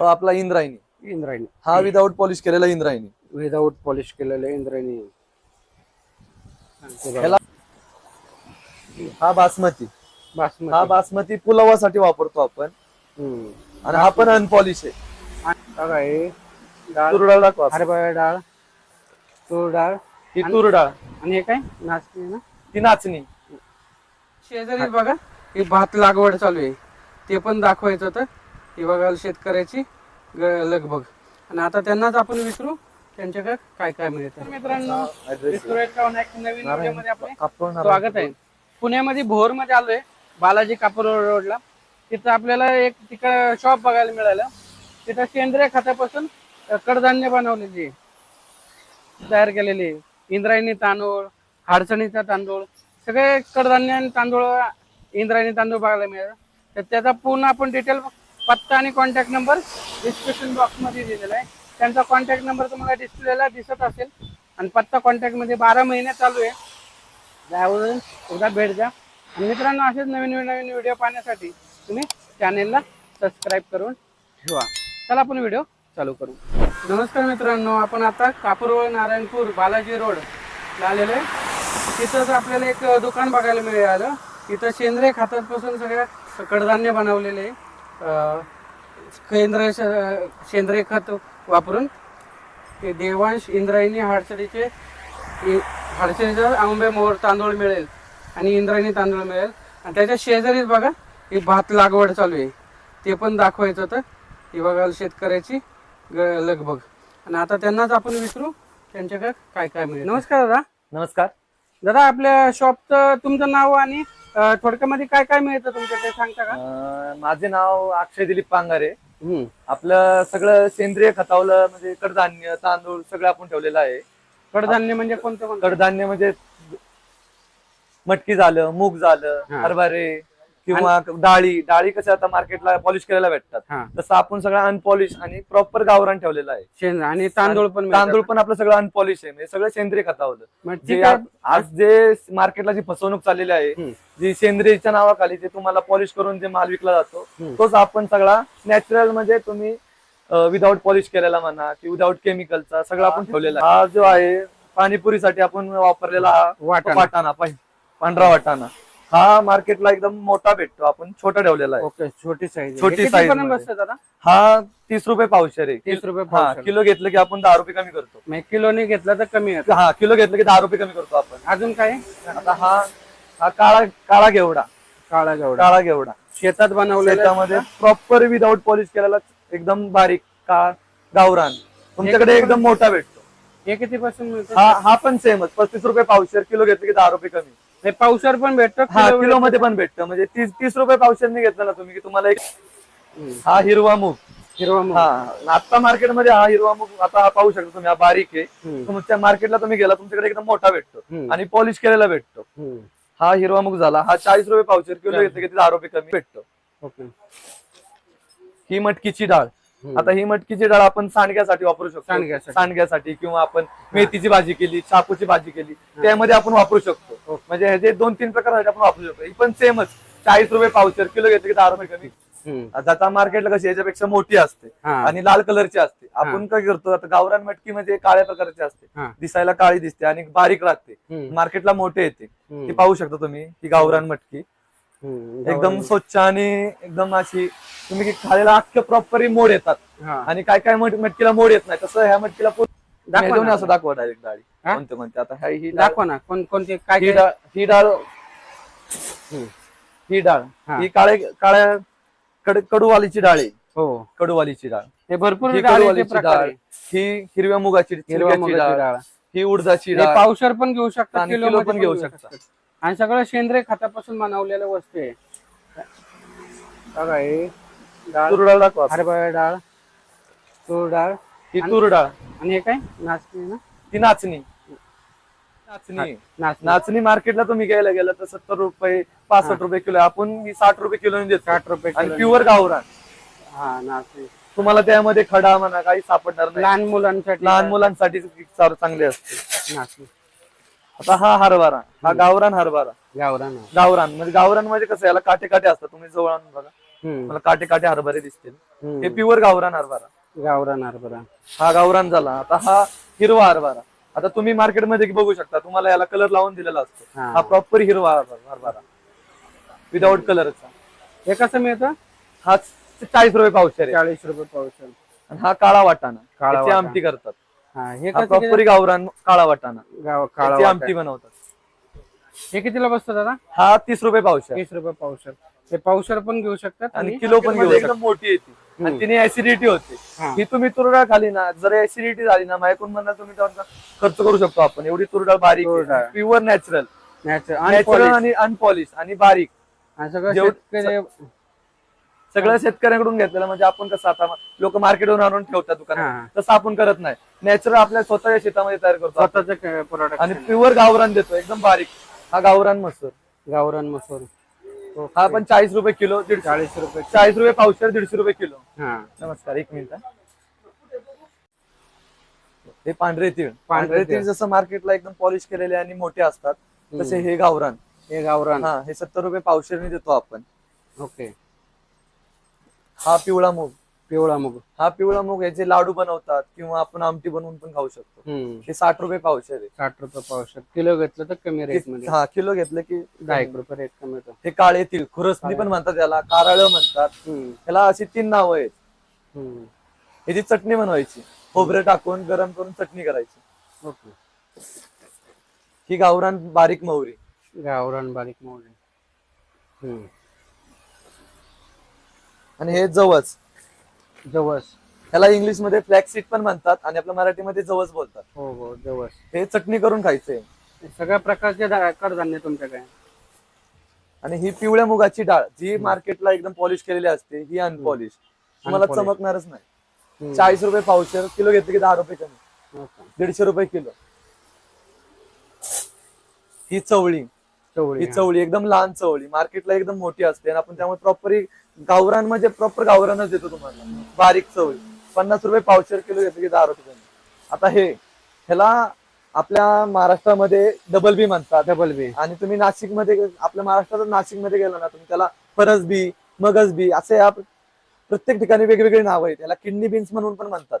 आपला इंद्रायणी. इंद्रायणी. हा without polish केलेला इंद्रायणी. विदाऊट पॉलिश केलेलं इंद्रायणी. हे बघा. ह्याला हा बासमती. बासमती. हा बासमती पुलावासाठी वापरतो आपण. हम्म. आणि हा पण अनपॉलिश आहे. आणि बघा हे डाळ. तूर डाळ दाखवा. हरभरा डाळ तूर डाळ. ही तूर डाळ आणि हे काय? नाचणी ना? ती नाचणी. शेजारी बघा हे भात लागवड चालू आहे. ते पण दाखवायचं होतं. हे बघा शेतकऱ्याची लगबग आणि आता त्यांनाच आपण विचारू त्यांच्याकडे काय काय मिळतं. मित्रांनो नवीन व्हिडिओमध्ये आपले स्वागत आहे. पुण्यामध्ये भोरमध्ये आलोय बालाजी कापूर रोडला. तिथं आपल्याला एक तिकडं शॉप बघायला मिळालं. तिथं सेंद्रिय खतापासून कडधान्य बनवलेली आहे. तयार केलेली आहे. इंद्रायणी तांदूळ हाडचणीचा तांदूळ सगळे कडधान्य आणि तांदूळ इंद्रायणी तांदूळ बघायला मिळालं. तर त्याचा पूर्ण आपण डिटेल पत्ता आणि कॉन्टॅक्ट नंबर डिस्क्रिप्शन बॉक्समध्ये दिलेला आहे. त्यांचा कॉन्टॅक्ट नंबर तुम्हाला डिस्प्लेला दिसत असेल. आणि पत्ता कॉन्टॅक्टमध्ये बारा महिने चालू आहे. त्यावरून एकदा भेट द्या. आणि मित्रांनो असेच नवीन नवीन व्हिडिओ पाहण्यासाठी तुम्ही चॅनेलला सबस्क्राईब करून ठेवा. चला आपण व्हिडिओ चालू करू. नमस्कार मित्रांनो आपण आता कापूरवळ नारायणपूर बालाजी रोड आलेलो आहे. तिथंच आपल्याला एक दुकान बघायला मिळालं. तिथं सेंद्रिय खात्यापासून सगळ्या कडधान्य बनवलेले आहे. अं, केंद्र सेंद्रिय खत वापरून ते देवांश इंद्रायणी हाडसडीचे इ- हडसेचा आंबे मोहर तांदूळ मिळेल आणि इंद्रायणी तांदूळ मिळेल. आणि त्याच्या शेजारीच बघा ही भात लागवड चालू आहे. ते पण दाखवायचं होतं. ही बघा शेतकऱ्याची ग- लगबग. आणि आता त्यांनाच आपण विचारू त्यांच्याकडे काय काय मिळेल. नमस्कार दादा. नमस्कार. दादा आपल्या शॉपचं तुमचं नाव आणि अं, थोडक्यामध्ये काय काय मिळतं तुमच्याकडे? सांगता का? अ, माझे नाव अक्षय दिलीप पांगारे. हम्म. आपलं सगळं सेंद्रिय खतावलं म्हणजे कडधान्य तांदूळ सगळं आपण ठेवलेलं आहे. कडधान्य म्हणजे कोणतं कोणतं? कडधान्य म्हणजे मटकी झालं मूग झालं हा. हरभरे किंवा डाळी डाळी कशा आता मार्केटला पॉलिश करायला भेटतात तसं आपण सगळं अनपॉलिश आणि प्रॉपर गावरान ठेवलेलं आहे आणि तांदूळ पण. तांदूळ पण आपलं सगळं अनपॉलिश आहे म्हणजे सगळं सेंद्रिय खतावलं मग जे ठीक आहे. आ- आज जे मार्केटला जी फसवणूक चाललेली आहे. जी सेंद्रियच्या नावाखाली जे तुम्हाला पॉलिश करून जे माल विकला जातो. तोच आपण सगळा नॅचरल म्हणजे तुम्ही विदाऊट पॉलिश केलेला म्हणा की विदाऊट केमिकलचा सगळा आपण ठेवलेला. हा जो आहे पाणीपुरीसाठी आपण वापरलेला वाटाणा. वाटाणा पाहि- पांढरा वाटाणा हा मार्केटला एकदम मोठा भेटतो. आपण छोटा ठेवलेला आहे. ओके छोटी साईज छोटी size मध्ये. बसतं दादा? हा तीस रुपये पावशेर आहे. तीस रुपये हा पावशेर. किलो घेतलं की आपण दहा रुपये कमी करतो. मग किलोने घेतला तर कमी आहे हा किलो घेतलं की दहा रुपये कमी करतो आपण. अजून काय? आता हा हा काळा काळा घेवडा. काळा जेवढा काळा घेवडा. शेतात बनवलेला त्याच्यामध्ये प्रॉपर विदाऊट पॉलिश केलेला एकदम बारीक का गावरान. तुमच्याकडे एकदम मोठा भेटतो. हे किती पासून मिळतं? हा हा पण सेमच पस्तीस रुपये पावशेर किलो घेतलं की दहा रुपये कमी. हे पावसर पण भेटतो हा किलो मध्ये पण भेटतं म्हणजे तीस तीस रुपये पावशेरने घेतलं ना तुम्ही की तुम्हाला एक. हा हिरवा मूग हिरवा मूग. हा आता मार्केटमध्ये हा हिरवा मूग आता हा पाहू शकता तुम्ही हा बारीक आहे. तुमच्या मार्केटला तुम्ही गेला तुमच्याकडे एकदम मोठा भेटतो. आणि पॉलिश केलेला भेटतो. हा हिरवा मूग झाला हा चाळीस रुपये पावशेर किलो घेतलं की ते दहा रुपये कमी भेटतो ओके ही मटकीची डाळ. आता ही मटकीची डाळ आपण सांडग्यासाठी वापरू शकतो सांडग्यासाठी. किंवा आपण मेथीची भाजी केली शापूची भाजी केली त्यामध्ये आपण वापरू शकतो ओके. म्हणजे ह्याचे दोन तीन प्रकार आपण वापरू शकतो ही पण सेमच चाळीस रुपये पावशेर किलो घेतलं की दहा रुपये कमी. जाता मार्केटला कशी याच्यापेक्षा मोठी असते हा. आणि लाल कलरची असते आपण काय करतो आता गावरान मटकी म्हणजे काळ्या प्रकारची असते हा. दिसायला काळी दिसते आणि बारीक राहते. मार्केटला मोठे येते. ती पाहू शकता तुम्ही ही गावरान मटकी. एकदम स्वच्छ आणि एकदम अशी तुम्ही की खायला अख्खे प्रॉपर मोड येतात. आणि काय काय मट- मटकीला मोड येत नाही. तसं ह्या मटकीला पूर्ण- दाखवा मेजवून ना. असं दाखवा डायरेक्ट डाळी? कोणते कोणते? आता ही दाखवा ना. कोण कोणते काय ही डाळ ही डाळ. ही डाळ. काळे काळ्या कड- कडूवालीची डाळ आहे. हो. कडूवालीची डाळ. हे भरपूर कडूवालीची डाळ. ही हिरव्या मुगाची हिरवा हिरव्याची मुगाची डाळ ही उडदाची डाळ. पावशर पण घेऊ शकता किलो पण घेऊ शकता. आणि सगळं सेंद्रिय खतापासून बनवलेल्या वस्तू आहे. बघा हे डाळ. तूर डाळ दाखवा. हरभरा डाळ तूर डाळ. ही तूर डाळ. आणि हे काय? नाचणी ना? ती नाचणी. नाचणी. नाचणी. नाचणी मार्केटला तुम्ही घ्यायला गेला तर सत्तर रुपये पासष्ट रुपये किलो आहे. आपण ही साठ रुपये किलो देतो. साठ रुपये आणि किलो. प्युअर गावरान. हा नाचणी. तुम्हाला त्यामध्ये खडा म्हणा काही सापडणार नाही. लहान मुलांसाठी. लहान मुलांसाठी चांगले असते. नाचणी. आता हा हरभरा हा गावरान हरभरा. गावरान गावरान म्हणजे गावरान म्हणजे कसं याला काटे काटे असतात तुम्ही जवळ आणून बघा. मला काटे काटे हरभरे दिसतील. हे प्युअर गावरान हरभरा. गावरान हरभरा. हा गावरान झाला. आता हा हिरवा हरभरा. आता तुम्ही मार्केटमध्ये बघू शकता तुम्हाला याला कलर लावून दिलेला असतो. हा. प्रॉपर हिरवा हरभरा. विदाऊट कलरचा हे कसं मिळतं? हा चाळीस रुपये पावशेर चाळीस रुपये पावशेर. आणि हा काळा वाटाणा. काळा. आमटी करतात. हा कसं प्रॉपर गावरान काळा वाटाणा. गाव काळा त्याची वाटाणा. आमटी बनवतात. हे कितीला बसतं दादा? हा तीस रुपये पावशेर. तीस रुपये पावशर. हे पावशर पण घेऊ शकतात आणि किलो पण घेऊ एकदम मोठी येते आणि तिने ऍसिडिटी होते. हा. ही तुम्ही तुरडाळ खाली ना जर ऍसिडिटी झाली ना मायकून म्हणणार तुम्ही त्यावर खर्च करू शकतो आपण. एवढी तुरडाळ बारीक तुरडाळ. प्युअर नॅचरल नॅचरल नॅचरल आणि अनपॉलिश आणि बारीक. सगळं जेवढं- शेतकरी सगळं शेतकऱ्यांकडून घेतलेलं म्हणजे आपण कसं आता लोक मार्केटवरून आणून ठेवतात. दुकानात. तसं आपण करत नाही. नॅचरल आपल्या स्वतःच्या शेतामध्ये तयार करतो. स्वतःच प्रोडक्ट आणि प्युअर गावरान देतो एकदम बारीक. हा गावरान मसूर. गावरान मसूर. हा पण चाळीस रुपये किलो दीडशे. चाळीस रुपये चाळीस रुपये पावशेर दीडशे रुपये किलो. हा. नमस्कार एक मिनिट हा. पांढरे तीळ. पांढरे तीळ. जसं मार्केटला एकदम पॉलिश केलेले आणि मोठे असतात तसे हे गावरान. हे गावरान. हा हे सत्तर रुपये पावशेरने देतो आपण. ओके. हा पिवळा मूग. पिवळा मुग. हा पिवळा मूग याचे लाडू बनवतात किंवा आपण आमटी बनवून पण खाऊ शकतो. हम्म. हे साठ रुपये पावशेर आहे साठ रुपये पावशर किलो घेतलं तर कमी रेटमध्ये. हा किलो घेतलं की दहा एक रुपये रेट कमी होतो. हे काळे तीळ खुरसणी पण म्हणतात त्याला कारळ म्हणतात. हम्म. त्याला अशी तीन नावं आहेत. हम्म. ह्याची चटणी बनवायची खोबरे टाकून गरम करून चटणी करायची. ओके. ही गावरान बारीक मोहरी गावरान बारीक मोहरी हम्म. आणि हे जवस. जवस. ह्याला इंग्लिशमध्ये फ्लॅक्सीड पण म्हणतात आणि आपल्या मराठीमध्ये जवस बोलतात. हो हो जवस. हे चटणी करून खायचंय सगळ्या प्रकारचे कडधान्य तुमच्याकडे आणि ही पिवळ्या मुगाची डाळ जी मार्केटला एकदम पॉलिश केलेली असते ही अनपॉलिश तुम्हाला Unpolished. चमकणारच नाही. हम्म. चाळीस रुपये पावशेर किलो घेतले की दहा रुपये कमी. दीडशे रुपये किलो. ही चवळी. चवळी ही हा. चवळी एकदम लहान चवळी. मार्केटला एकदम मोठी असते आणि आपण त्यामुळे प्रॉपर गावरान म्हणजे प्रॉपर गावरानच देतो तुम्हाला. बारीक चवळी पन्नास रुपये पावशेर किलो घेतले की दहा रुपये आता हे ह्याला आपल्या महाराष्ट्रामध्ये डबल बी म्हणतात. डबल बी आणि तुम्ही नाशिकमध्ये आपल्या महाराष्ट्रात नाशिकमध्ये गेला ना तुम्ही त्याला परस बी मगज बी असे या प्रत्येक ठिकाणी वेगवेगळे नाव आहेत. त्याला किडनी बीन्स म्हणून पण म्हणतात.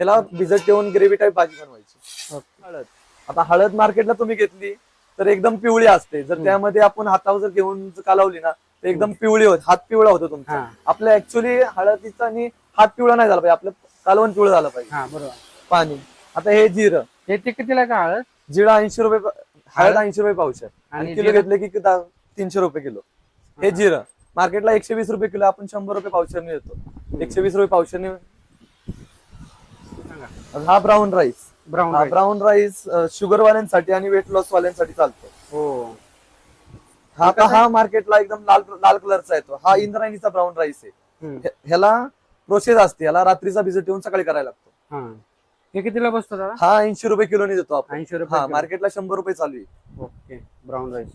ह्याला भिजत ठेवून ग्रेव्ही टाईप भाजी बनवायची. हळद. आता हळद मार्केटला तुम्ही घेतली तर एकदम पिवळी असते. जर त्यामध्ये आपण हातावर जर घेऊन कालवली ना एकदम पिवळी होत. हात पिवळा होतो तुमचा. आपल्या ऍक्च्युली हळदीचा आणि हात पिवळा नाही झाला पाहिजे. आपलं कालवण पिवळं झालं पाहिजे. बरोबर. पाणी. आता हे जिरं. हे ते कितीला का हळद? जिरं ऐंशी रुपये हळद ऐंशी रुपये पावशेर आणि किलो? घेतले की तीनशे रुपये किलो. हे जिरं. मार्केटला एकशे वीस रुपये किलो आपण शंभर रुपये पावशेरने देतो एकशे वीस रुपये पावशेरने सांगा. हा brown rice brown rice. Brown rice sugar वाल्यांसाठी आणि वेट लॉस वाल्यांसाठी चालतो. हा आता हा मार्केटला एकदम लाल लाल कलरचा येतो. हा इंद्रायणीचा ब्राऊन राईस आहे. हे- ह्याला प्रोसेस असते. ह्याला रात्रीचा भिजत ठेवून सकाळी करायला लागतो. हा. हे कितीला बसतो दादा? हा ऐंशी रुपये किलोने देतो आपण. ऐंशी रुपये हा किलो. मार्केटला शंभर रुपये चालू आहे. Okay brown rice.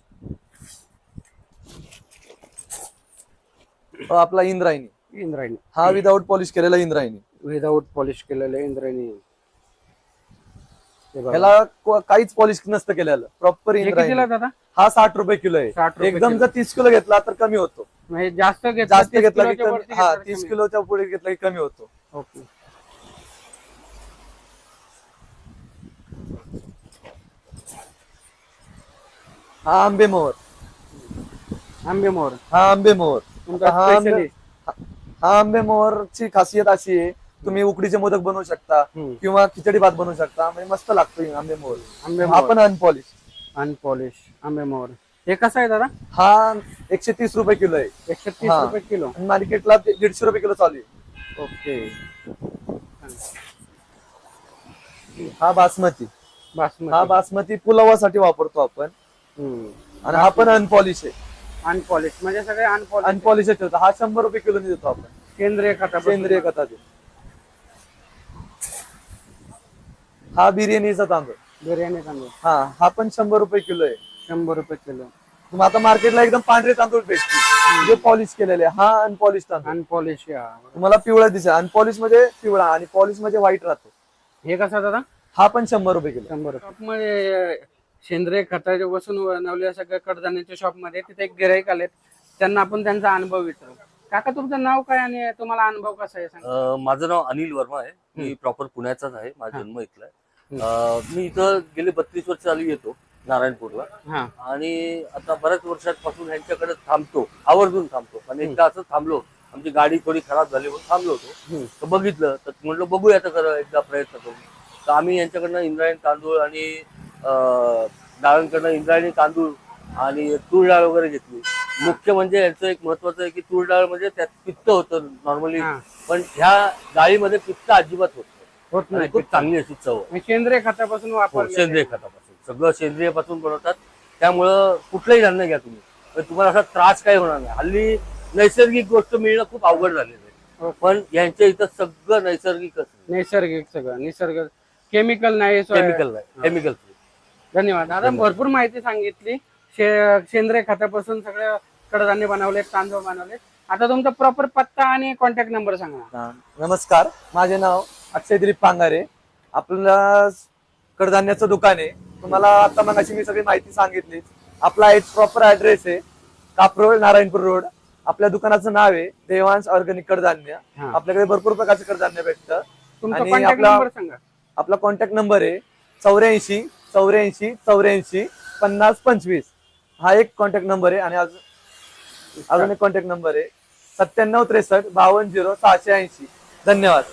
तो आपला इंद्रायणी. इंद्रायणी. हा विदाऊट पॉलिश केलेला इंद्रायणी. विदाऊट पॉलिश केलेले इंद्रायणी. ह्याला काहीच पॉलिश नसतं केलेलं. प्रॉपर हे इंद्रायणी दादा हा? साठ रुपये किलो 60 आहे एकदम. जर तीस किलो घेतला तर कमी होतो. जास्त जास्त 30 घेतला की हा तीस. किलोच्या पुढे घेतला की कमी होतो. ओके. हा आंबे मोहर. आंबे मोहर. हा आंबे मोहर. हा आंबे. हा आंबे मोहरची खासियत अशी आहे तुम्ही उकडीचे मोदक बनवू शकता. किंवा खिचडी भात बनवू शकता. म्हणजे मस्त लागतो आंबे मोहर. आंबे हा मोहर. पण अनपॉलिश अनपॉलिश आंबे मोहर. हे कसं आहे दादा? हा एकशे तीस रुपये किलो आहे. एकशे तीस. रुपये किलो. मार्केटला दीडशे रुपये किलो चालू आहे. ओके. हा बासमती. हा बासमती बासमती पुलावासाठी वापरतो आपण. आणि हा पण अनपॉलिश आहे. अनपॉलिश म्हणजे सगळे अनपॉलिश अनपॉलिश ठेवतो हा शंभर रुपये किलोने देतो आपण. सेंद्रिय खता सेंद्रिय खताचे. हा बिर्याणीचा तांदूळ. बिर्याणी तांदूळ. हा हा पण शंभर रुपये किलो आहे. शंभर रुपये किलो. तुम्ही आता मार्केटला एकदम पांढरे तांदूळ भेटतील जे पॉलिश केलेले आहे. हा अनपॉलिश तांदूळ. अनपॉलिश तुम्हाला पिवळा दिसेल. अनपॉलिशमध्ये पिवळा आणि पॉलिशमध्ये व्हाईट राहतो. हे कसं दादा? हा पण शंभर रुपये किलो शंभरमध्ये सेंद्रिय खताच्या बसून बनवलेल्या सगळ्या कडधान्याच्या शॉपमध्ये तिथे एक गिराईक आलेत. त्यांना आपण त्यांचा अनुभव विचारू. काका तुमचं नाव काय आणि तुम्हाला अनुभव कसा आहे? सांगा. अ, माझं नाव अनिल वर्मा आहे. मी प्रॉपर पुण्याचाच आहे. माझा हा. जन्म इथला आहे. मी इथं गेले बत्तीस वर्ष चालू येतो नारायणपूरला. हा. आणि आता बऱ्याच वर्षांपासून ह्यांच्याकडे थांबतो आवर्जून थांबतो. पण एकदा असं थांबलो आमची गाडी थोडी खराब झाली म्हणून थांबलो होतो. तर बघितलं तर म्हटलं बघूया तर खरं एकदा प्रयत्न करू. तर आम्ही यांच्याकडनं इंद्रायणी तांदूळ आणि डाळांकडनं इंद्रायणी तांदूळ आणि तूर डाळ वगैरे घेतली. मुख्य म्हणजे यांचं एक महत्वाचं आहे की तूर डाळ म्हणजे त्यात पित्त होतं नॉर्मली. पण ह्या डाळीमध्ये पित्त अजिबात होत होत आणि नाही. खूप चांगली अशी चव आहे. सेंद्रिय खतापासून हो, वापर सेंद्रिय खतापासून. सगळं सेंद्रियपासून बनवतात. त्यामुळं कुठलंही धान्य घ्या तुम्ही. तुम्हाला असा त्रास काही होणार नाही. हल्ली नैसर्गिक गोष्ट मिळणं खूप अवघड झालेलं हो. आहे पण यांच्या इथं सगळं नैसर्गिकच नैसर्गिक सगळं निसर्ग. केमिकल नाही सोय- केमिकल नाही. केमिकल धन्यवाद. दादा भरपूर माहिती सांगितली. शे- सेंद्रिय खतापासून सगळं कडधान्य बनवले तांदूळ बनवले आता तुमचा प्रॉपर पत्ता आणि कॉन्टॅक्ट नंबर सांगा. हा. नमस्कार. माझे नाव अक्षय दिलीप पांगारे आपलं कडधान्याचं दुकान आहे. तुम्हाला आता मग मी सगळी माहिती सांगितली. आपला एक प्रॉपर ऍड्रेस आहे. कापरोळ नारायणपूर रोड. आपल्या दुकानाचं नाव आहे देवांश ऑर्गॅनिक कडधान्य. हा. आपल्याकडे भरपूर प्रकारचे कडधान्य भेटतं. तुमचा आणि कॉन्टॅक्ट आपला- नंबर सांगा. आपला कॉन्टॅक्ट नंबर आहे चौऱ्याऐंशी चौऱ्याऐंशी चौऱ्याऐंशी पन्नास पंचवीस. हा एक कॉन्टॅक्ट नंबर आहे. आणि अजून अजून एक कॉन्टॅक्ट नंबर आहे. सत्त्याण्णव त्रेसष्ट बावन्न झिरो सहाशे ऐंशी. धन्यवाद.